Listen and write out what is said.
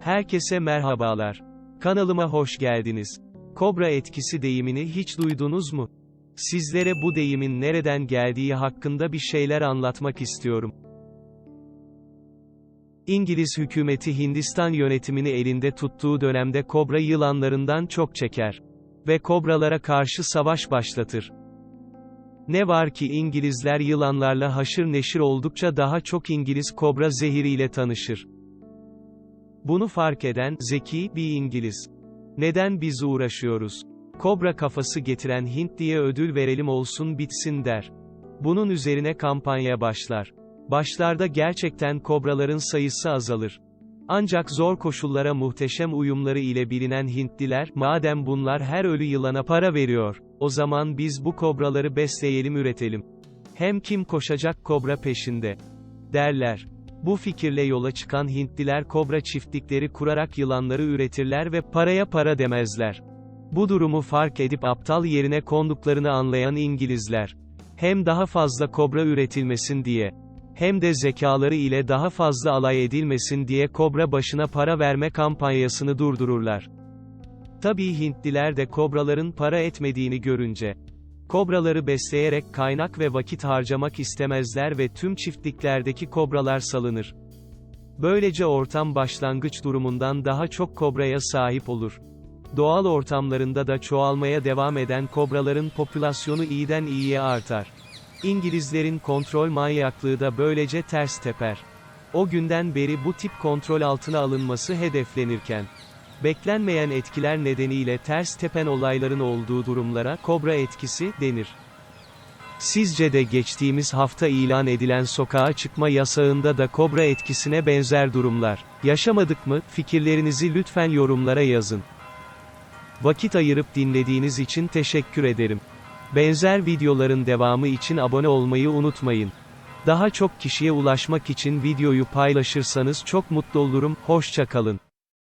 Herkese merhabalar. Kanalıma hoş geldiniz. Kobra etkisi deyimini hiç duydunuz mu? Sizlere bu deyimin nereden geldiği hakkında bir şeyler anlatmak istiyorum. İngiliz hükümeti Hindistan yönetimini elinde tuttuğu dönemde kobra yılanlarından çok çeker ve kobralara karşı savaş başlatır. Ne var ki İngilizler yılanlarla haşır neşir oldukça daha çok İngiliz kobra zehiriyle tanışır. Bunu fark eden, zeki, bir İngiliz. Neden biz uğraşıyoruz? Kobra kafası getiren Hint diye ödül verelim olsun bitsin der. Bunun üzerine kampanya başlar. Başlarda gerçekten kobraların sayısı azalır. Ancak zor koşullara muhteşem uyumları ile bilinen Hintliler, madem bunlar her ölü yılana para veriyor, o zaman biz bu kobraları besleyelim üretelim. Hem kim koşacak kobra peşinde? Derler. Bu fikirle yola çıkan Hintliler kobra çiftlikleri kurarak yılanları üretirler ve paraya para demezler. Bu durumu fark edip aptal yerine konduklarını anlayan İngilizler. Hem daha fazla kobra üretilmesin diye, hem de zekaları ile daha fazla alay edilmesin diye kobra başına para verme kampanyasını durdururlar. Tabii Hintliler de kobraların para etmediğini görünce, kobraları besleyerek kaynak ve vakit harcamak istemezler ve tüm çiftliklerdeki kobralar salınır. Böylece ortam başlangıç durumundan daha çok kobraya sahip olur. Doğal ortamlarında da çoğalmaya devam eden kobraların popülasyonu iyiden iyiye artar. İngilizlerin kontrol manyaklığı da böylece ters teper. O günden beri bu tip kontrol altına alınması hedeflenirken, beklenmeyen etkiler nedeniyle ters tepen olayların olduğu durumlara kobra etkisi denir. Sizce de geçtiğimiz hafta ilan edilen sokağa çıkma yasağında da kobra etkisine benzer durumlar yaşamadık mı? Fikirlerinizi lütfen yorumlara yazın. Vakit ayırıp dinlediğiniz için teşekkür ederim. Benzer videoların devamı için abone olmayı unutmayın. Daha çok kişiye ulaşmak için videoyu paylaşırsanız çok mutlu olurum. Hoşça kalın.